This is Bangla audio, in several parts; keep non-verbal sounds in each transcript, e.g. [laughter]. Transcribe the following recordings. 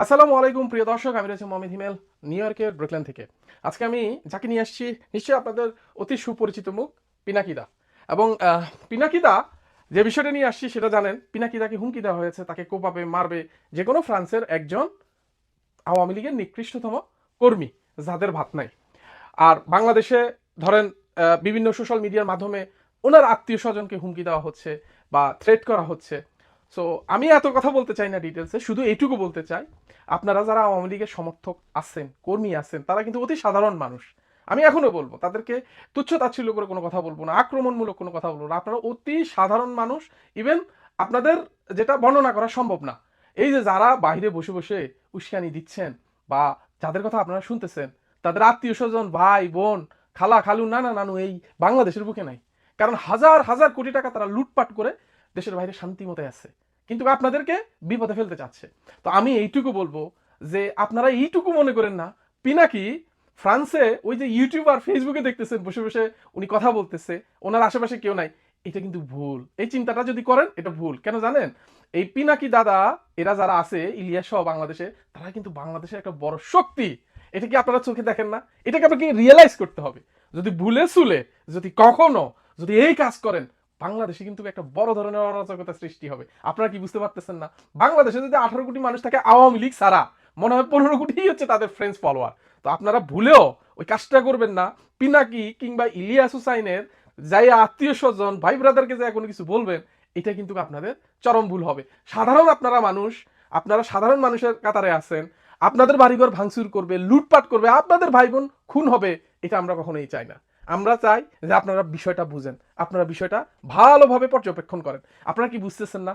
আসসালামু আলাইকুম, প্রিয় দর্শক। আমি রয়েছে মমিন হিমেল, নিউ ইয়র্কের ব্রুকলেন থেকে। আজকে আমি যাকে নিয়ে আসছি, নিশ্চয়ই আপনাদের অতি সুপরিচিত মুখ, পিনাকিদা। এবং পিনাকিদা, যে বিষয়টা নিয়ে আসছি সেটা জানেন, পিনাকিদাকে হুমকি দেওয়া হয়েছে, তাকে কোপাবে, মারবে যে কোনো ফ্রান্সের একজন আওয়ামী লীগের নিকৃষ্টতম কর্মী, যাদের ভাত নাই। আর বাংলাদেশে ধরেন বিভিন্ন সোশ্যাল মিডিয়ার মাধ্যমে ওনার আত্মীয় স্বজনকে হুমকি দেওয়া হচ্ছে বা থ্রেট করা হচ্ছে। সো আমি এত কথা বলতে চাই না ডিটেলসে শুধু এইটুকু বলতে চাই, আপনারা যারা আওয়ামী লীগের সমর্থক আছেন, কর্মী আছেন, তারা কিন্তু অতি সাধারণ মানুষ। আমি এখনও বলব, তাদেরকে তুচ্ছ তাচ্ছিল্য করে কোনো কথা বলব না, আক্রমণমূলক কোনো কথা বলব না। আপনারা অতি সাধারণ মানুষ ইভেন আপনাদের যেটা বর্ণনা করা সম্ভব না। এই যে যারা বাইরে বসে বসে উস্কানি দিচ্ছেন বা যাদের কথা আপনারা শুনতেছেন, তাদের আত্মীয় স্বজন, ভাই, বোন, খালা, খালু, নানা, নানু এই বাংলাদেশের বুকে নাই। কারণ হাজার হাজার কোটি টাকা তারা লুটপাট করে দেশের বাইরে শান্তি মতে আছে। কিন্তু আপনাদেরকে বিপদে ফেলতে চাচ্ছে। তো আমি এইটুকু বলব যে আপনারা এইটুকু মনে করেন না, পিনাকি ফ্রান্সে ওই যে ইউটিউব আর ফেসবুকে দেখতেছেন, বসে বসে উনি কথা বলতেছে, ওনার আশেপাশে কেউ নাই। এটা কিন্তু ভুল। এই চিন্তাটা যদি করেন, এটা ভুল। কেন জানেন? এই পিনাকি দাদা, এরা যারা আছে, ইলিয়াস সহ বাংলাদেশে, তারা কিন্তু বাংলাদেশের একটা বড় শক্তি। এটা কি আপনারা চোখে দেখেন না? এটাকে আপনাকে রিয়েলাইজ করতে হবে। যদি ভুলে সুলে যদি কখনো, যদি এই কাজ করেন বাংলাদেশে কিন্তু একটা বড় ধরনের অরাজকতা সৃষ্টি হবে। আপনারা কি বুঝতে পারতেছেন না? বাংলাদেশে যদি আঠারো কোটি মানুষ থাকে, আওয়ামী লীগ ছাড়া, মনে হয় পনেরো কোটি হচ্ছে তাদের ফ্রেন্ডস ফলোয়ার তো আপনারা ভুলেও ওই কাজটা করবেন না। পিনাকি কিংবা ইলিয়াস হুসাইনের যাই আত্মীয় স্বজন, ভাই ব্রাদারকে যাই কোনো কিছু বলবেন, এটা কিন্তু আপনাদের চরম ভুল হবে। সাধারণ আপনারা মানুষ, আপনারা সাধারণ মানুষের কাতারে আছেন, আপনাদের বাড়িঘর ভাঙচুর করবে, লুটপাট করবে, আপনাদের ভাই বোন খুন হবে, এটা আমরা কখনোই চাই না। আমরা চাই যে আপনারা বিষয়টা বুঝেন। আপনারা বিষয়টা ভালোভাবে পর্যবেক্ষণ করেন। আপনারা কি বুঝতেছেন না?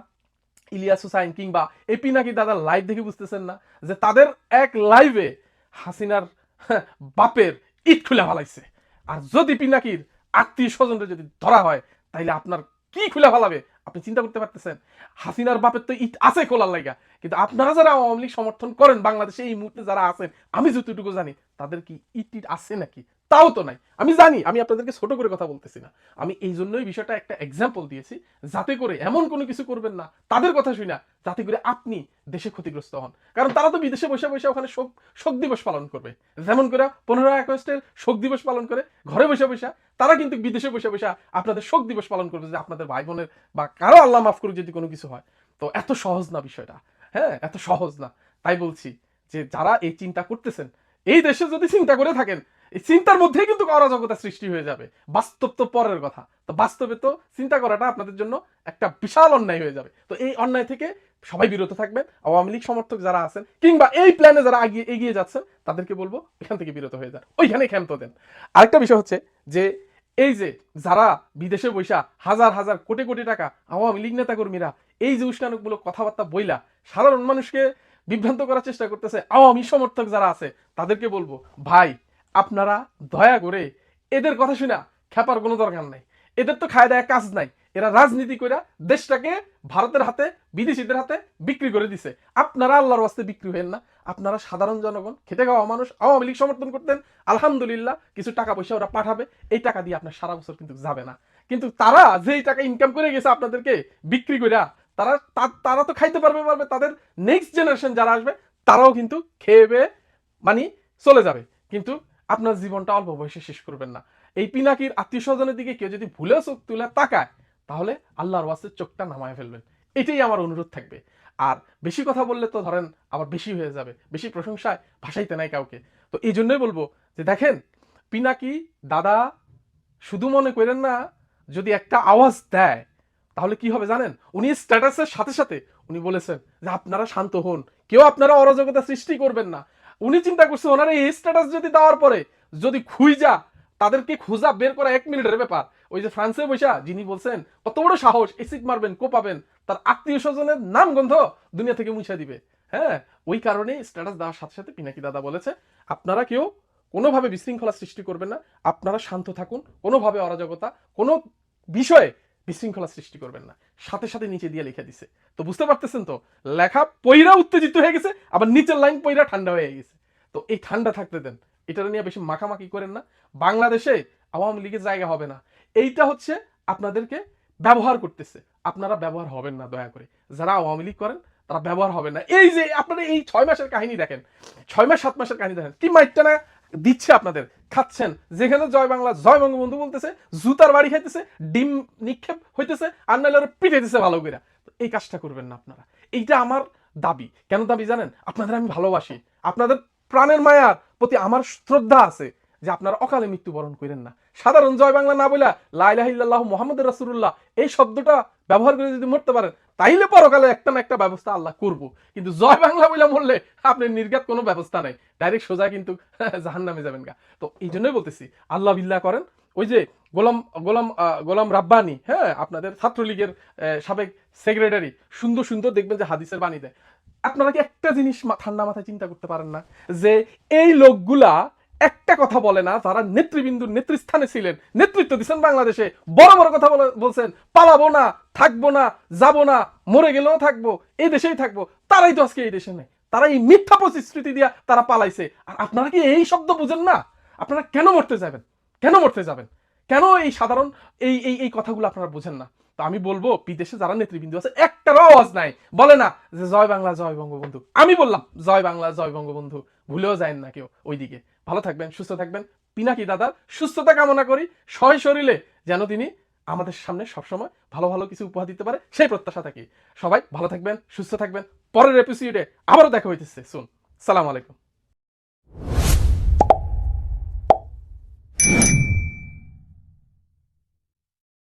ইলিয়াস হুসাইন কিংবা এপি নাকি দাদার লাইভ দেখে বুঝতেছেন না? যে তাদের এক লাইভে হাসিনার হ্যাঁ, বাপের ইট খুলে ফেলাইছে। আর যদি পিনাকির আত্মীয় স্বজনরা যদি ধরা হয় তাইলে আপনার কি খুলে ফেলাবে? আপনি চিন্তা করতে পারতেছেন? হাসিনার বাপের তো ইট আছে খোলার লাইগা। কিন্তু আপনারা যারা আওয়ামী লীগ সমর্থন করেন বাংলাদেশে এই মুহূর্তে যারা আছেন আমি যতটুকু জানি তাদের কি ইট আছে নাকি? তাও তো নাই। আমি জানি, আমি আপনাদেরকে ছোট করে কথা বলতেছি না। আমি এই জন্যই বিষয়টা একটা এক্সাম্পল দিয়েছি, যাতে করে এমন কোনো কিছু করবেন না, তাদের কথা শুনা যাতে করে আপনি দেশে ক্ষতিগ্রস্ত হন। কারণ তারা তো বিদেশে বসে বসে ওখানে শোক শোক দিবস পালন করবে। যেমন করে পনেরো আগস্টের শোক দিবস পালন করে, ঘরে বসে বসে, তারা কিন্তু বিদেশে বসে বসে আপনাদের শোক দিবস পালন করবে যে আপনাদের ভাই বোনের বা কারও আল্লাহ মাফ করুক যদি কোনো কিছু হয়। তো এত সহজ না বিষয়টা। হ্যাঁ এত সহজ না। তাই বলছি যে যারা এই চিন্তা করতেছেন, এই দেশে যদি চিন্তা করে থাকেন এই চিন্তার মধ্যেই কিন্তু অরাজকতা সৃষ্টি হয়ে যাবে। বাস্তব তো পরের কথা। তো বাস্তবে তো চিন্তা করাটা আপনাদের জন্য একটা বিশাল অন্যায় হয়ে যাবে। তো এই অন্যায় থেকে সবাই বিরত থাকবেন। আওয়ামী লীগ সমর্থক যারা আছেন কিংবা এই প্ল্যানে যারা এগিয়ে এগিয়ে যাচ্ছেন, তাদেরকে বলব এখান থেকে বিরত হয়ে যান। ওইখানে ক্ষান্ত দেন। আরেকটা বিষয় হচ্ছে যে, এই যে যারা বিদেশে বৈশা হাজার হাজার, কোটি কোটি টাকা আওয়ামী লীগ নেতা কর্মীরা এই যে উস্কানকমূলক কথাবার্তা বইলা সাধারণ মানুষকে বিভ্রান্ত করার চেষ্টা করতেছে আওয়ামী সমর্থক যারা আছে, তাদেরকে বলব, ভাই আপনারা দয়া করে এদের কথা শুনা খেপার কোনো দরকার নাই। এদের তো খায় দেয় কাজ নাই। এরা রাজনীতি করে দেশটাকে ভারতের হাতে, বিদেশিদের হাতে বিক্রি করে দিছে। আপনারা আল্লাহর ওয়াস্তে বিক্রি হয়েন না। আপনারা সাধারণ জনগণ, খেটে খাওয়া মানুষ, আওয়ামী লীগ সমর্থন করতেন, আলহামদুলিল্লাহ কিছু টাকা পয়সা ওরা পাঠাবে, এই টাকা দিয়ে আপনার সারা বছর কিন্তু যাবে না। কিন্তু তারা যেই টাকা ইনকাম করে গেছে আপনাদেরকে বিক্রি করে তারা তারা তো খাইতে পারবে পারবে। তাদের নেক্সট জেনারেশন যারা আসবে, তারাও কিন্তু খেয়ে মানে চলে যাবে। কিন্তু আপনার জীবনটা অল্প বয়সে শেষ করবেন না। এই পিনাকির আত্মীয় স্বজনের দিকে কেউ যদি ভুলে চোখ তুলে তাকায়, তাহলে আল্লাহর ওয়াস্তে চোখটা নামায় ফেলবেন। এটাই আমার অনুরোধ থাকবে। আর বেশি কথা বললে তো ধরেন আবার বেশি হয়ে যাবে, বেশি প্রশংসায় ভাসাইতে নাই কাউকে। তো এই জন্যই বলব যে দেখেন, পিনাকি দাদা শুধু মনে করেন না, যদি একটা আওয়াজ দেয়, তাহলে কি হবে জানেন? উনি স্ট্যাটাসের সাথে সাথে উনি বলেছেন যে আপনারা শান্ত হন। কেউ আপনারা অরাজকতা সৃষ্টি করবেন না। উনি চিন্তা করছে, ওনার এই স্ট্যাটাস যদি দেওয়ার পরে যদি খুঁজা তাদেরকে খুঁজা বের করা এক মিনিটের ব্যাপার। ওই যে ফ্রান্সে বৈশা যিনি বলছেন, কত বড় সাহস এসিড মারবেন, কোপাবেন, তার আত্মীয় স্বজনের নাম গন্ধ দুনিয়া থেকে মুছে দিবে। হ্যাঁ ওই কারণে স্ট্যাটাস দেওয়ার সাথে সাথে পিনাকি দাদা বলেছে, আপনারা কেউ কোনোভাবে বিশৃঙ্খলা সৃষ্টি করবেন না, আপনারা শান্ত থাকুন, কোনোভাবে অরাজকতা, কোনো বিষয়ে বিশৃঙ্খলা সৃষ্টি করবেন না। সাথে সাথে নিচে দিয়ে লিখে দিছে। তো বুঝতে পারতেছেন তো? লেখা পইরা উত্তেজিত হয়ে গেছে, আবার নিচের লাইন পইরা ঠান্ডা হয়ে গেছে। তো এই ঠান্ডা থাকতে দেন। এটা নিয়ে বেশি মাখামাখি করেন না। বাংলাদেশে আওয়ামী লীগের জায়গা হবে না। এইটা হচ্ছে আপনাদেরকে ব্যবহার করতেছে। আপনারা ব্যবহার হবেন না, দয়া করে। যারা আওয়ামী লীগ করেন, তারা ব্যবহার হবে না। এই যে আপনারা এই ছয় মাসের কাহিনী দেখেন। ছয় মাস, সাত মাসের কাহিনী দেখেন। কি মাইটটা না দিচ্ছে আপনাদের। খাচ্ছেন। যেখানে জয় বাংলা, জয় বঙ্গবন্ধু বলতেছে, জুতার বাড়ি খাইতেছে, ডিম নিক্ষেপ হইতেছে, আর নাহলে পিটাইতেছে ভালো করে এই কাজটা করবেন না আপনারা। এইটা আমার দাবি। কেন দাবি জানেন? আপনাদের আমি ভালোবাসি। আপনাদের প্রাণের মায়ার প্রতি আমার শ্রদ্ধা আছে যে আপনারা অকালে মৃত্যুবরণ করেন না। সাধারণ জয় বাংলা না বইলা লাইলাহিল্লাহ মোহাম্মদ রাসুল্লাহ এই শব্দটা ব্যবহার করে যদি মরতে পারেন তাইলে পরকালে একটা না একটা ব্যবস্থা আল্লাহ করব। কিন্তু জয় বাংলা বইলা মরলে আপনি নির্ঘাত কোনো ব্যবস্থা নাই। ডাইরেক্ট সোজা কিন্তু [laughs] জাহান নামে যাবেন গা। তো এই জন্যই বলতেছি, আল্লাহ বিল্লাহ করেন। ওই যে গোলাম গোলাম গোলাম রাব্বানি হ্যাঁ আপনাদের ছাত্রলীগের সাবেক সেক্রেটারি সুন্দর সুন্দর দেখবেন যে হাদিসের বাণী দেয়। আপনারা কি একটা জিনিস ঠান্ডা মাথায় চিন্তা করতে পারেন না? যে এই লোকগুলা একটা কথা বলে না, যারা নেতৃবৃন্দুর নেতৃস্থানে ছিলেন, নেতৃত্ব দিচ্ছেন বাংলাদেশে, বড় বড় কথা বলছেন, পালাবো না, থাকব না, যাব না, মরে গেলেও থাকব, এই দেশেই থাকব। তারাই তো আজকে এই দেশে নেই। তারা এই মিথ্যা প্রতিশ্রুতি দিয়া তারা পালাইছে। আর আপনারা কি এই শব্দ বুঝেন না? আপনারা কেন মরতে যাবেন? কেন মরতে যাবেন? কেন এই সাধারণ এই এই এই কথাগুলো আপনারা বুঝেন না? তো আমি বলব, বিদেশে যারা নেতৃবৃন্দ আছে, একটারও আওয়াজ নাই। বলে না যে, জয় বাংলা, জয় বঙ্গবন্ধু। আমি বললাম, জয় বাংলা, জয় বঙ্গবন্ধু। ভুলেও যায় না কেউ ওইদিকে। ভালো থাকবেন, সুস্থ থাকবেন। পিনাকি দাদার সুস্থতা কামনা করি। সয় শরীরে যেন তিনি আমাদের সামনে সবসময় ভালো ভালো কিছু উপহার দিতে পারে, সেই প্রত্যাশা থাকি। সবাই ভালো থাকবেন, সুস্থ থাকবেন। পরের এপিসোডে আবারও দেখা হইতেছে শুন সালাম আলাইকুম।